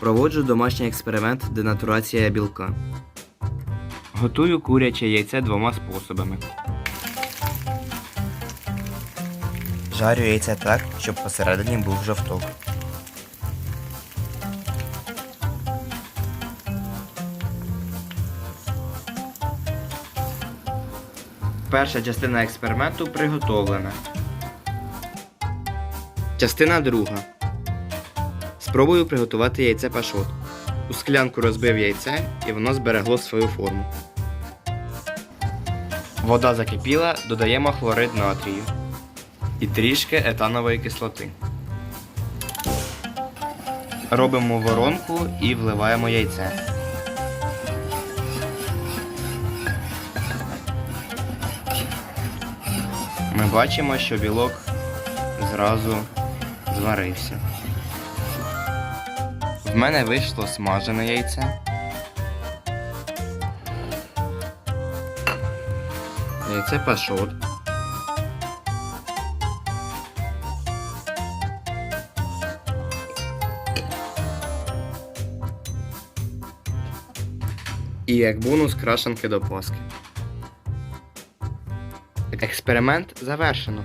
Проводжу домашній експеримент денатурація білка. Готую куряче яйце двома способами. Жарю яйце так, щоб посередині був жовток. Перша частина експерименту приготовлена. Частина друга. Спробую приготувати яйце пашот. У склянку розбив яйце і воно зберегло свою форму. Вода закипіла, додаємо хлорид натрію і трішки етанової кислоти. Робимо воронку і вливаємо яйце. Ми бачимо, що білок зразу зварився. В мене вийшло смажене яйце. Яйце пашот. І як бонус крашенки до паски. Експеримент завершено.